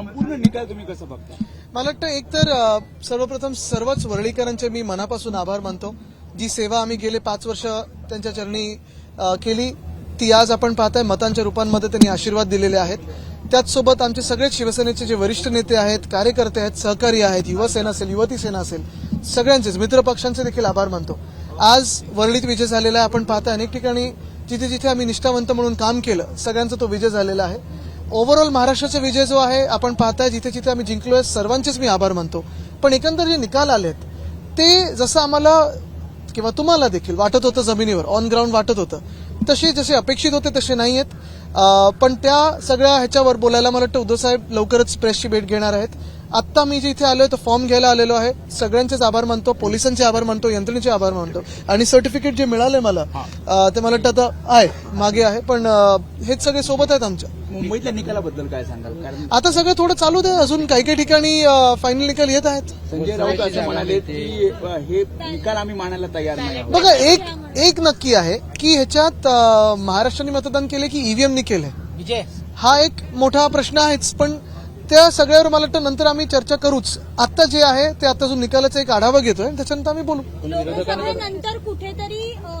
निकाल तुम्ही कसं बघता? मला वाटतं एकतर सर्वप्रथम सर्वच वर्णीकरांचे मी मनापासून आभार मानतो. जी सेवा आम्ही गेले पाच वर्ष त्यांच्या चरणी केली ती आज आपण पाहताय. मतांच्या रूपांमध्ये त्यांनी आशीर्वाद दिलेले आहेत. त्याचसोबत आमचे सगळेच शिवसेनेचे जे वरिष्ठ नेते आहेत कार्यकर्ते आहेत सहकारी आहेत युवासेना असेल युवती सेना असेल सगळ्यांचेच मित्र पक्षांचे देखील आभार मानतो. आज वरळीत विजय झालेला आहे. आपण पाहताय अनेक ठिकाणी जिथे जिथे आम्ही निष्ठावंत म्हणून काम केलं सगळ्यांचा तो विजय झालेला आहे. ओव्हरऑल महाराष्ट्राचा विजय जो आहे आपण पाहताय जिथे जिथे आम्ही जिंकलोय सर्वांचेच मी आभार मानतो. पण एकंदर जे निकाल आलेत ते जसं आम्हाला किंवा तुम्हाला देखील वाटत होतं जमिनीवर ऑन ग्राउंड वाटत होतं. तसे जसे अपेक्षित होते तसे नाही आहेत. पण त्या सगळ्या ह्याच्यावर बोलायला मला वाटतं उद्धव साहेब लवकरच प्रेसची भेट घेणार आहेत. आत्ता मी जे इथे आलोय तर फॉर्म घ्यायला आलेलो आहे. सगळ्यांचेच आभार मानतो पोलिसांचे आभार मानतो यंत्रणेचे आभार मानतो. आणि सर्टिफिकेट जे मिळालंय मला ते मला वाटतं आता आहे मागे आहे. पण हेच सगळे सोबत आहेत आमच्या. मुंबईतल्या निकालाबद्दल काय सांगाल? कारण आता सगळं थोडं चालू दे अजून काही काही ठिकाणी फायनल निकाल येत आहेत. संजय राऊत असं म्हणाले की हे निकाल आम्ही मानायला तयार नाही. बघा एक एक नक्की आहे की ह्याच्यात महाराष्ट्राने मतदान केले की ईव्हीएमनी केलंय. विजय. हा एक मोठा प्रश्न आहेच पण त्या सगळ्यावर मला वाटतं नंतर आम्ही चर्चा करूच. आता जे आहे ते आता जो निकालाचा एक आढावा घेतोय त्याच्यानंतर आम्ही बोलू. लोकसभेनंतर कुठेतरी अ,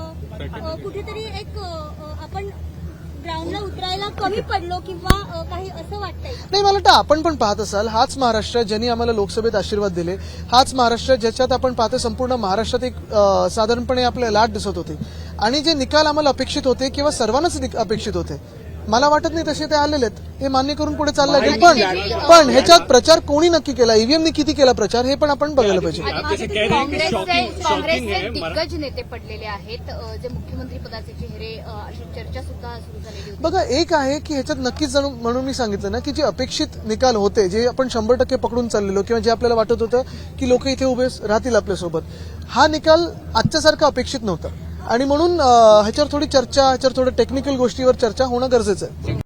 अ, कुठेतरी एक अ, अ, आपण ग्राउंडला कमी पडलो किंवा काही असं वाटतंय? नाही मला वाटतं आपण पण पाहत असाल हाच महाराष्ट्र ज्यांनी आम्हाला लोकसभेत आशीर्वाद दिले हाच महाराष्ट्र ज्याच्यात आपण पाहतो संपूर्ण महाराष्ट्रात एक साधारणपणे आपले लाट दिसत होते. आणि जे निकाल आम्हाला अपेक्षित होते किंवा सर्वांनाच निक- अपेक्षित होते मला वाटत नाही तसे ते आलेले आहेत. हे मान्य करून पुढे चाललं गेलं पण पण ह्याच्यात प्रचार कोणी नक्की केला? ईव्हीएमनी किती केला प्रचार? हे पण आपण बघायला पाहिजे. काँग्रेसचे काँग्रेसचे दिग्गज नेते पडलेले आहेत. अ, जे मुख्यमंत्री पदाचे चेहरे अ, अशी चर्चा सुद्धा सुरू झालेली होती. बघा एक आहे की ह्याच्यात नक्कीच जणू म्हणून मी सांगितलं ना की जे अपेक्षित निकाल होते जे आपण शंभर टक्के पकडून चाललेलो किंवा जे आपल्याला वाटत होतं की लोक इथे उभे राहतील आपल्यासोबत हा निकाल आजच्यासारखा अपेक्षित नव्हता. आणि म्हणून ह्याच्यावर थोडी चर्चा ह्याच्यावर थोडं टेक्निकल गोष्टीवर चर्चा होणं गरजेचं आहे.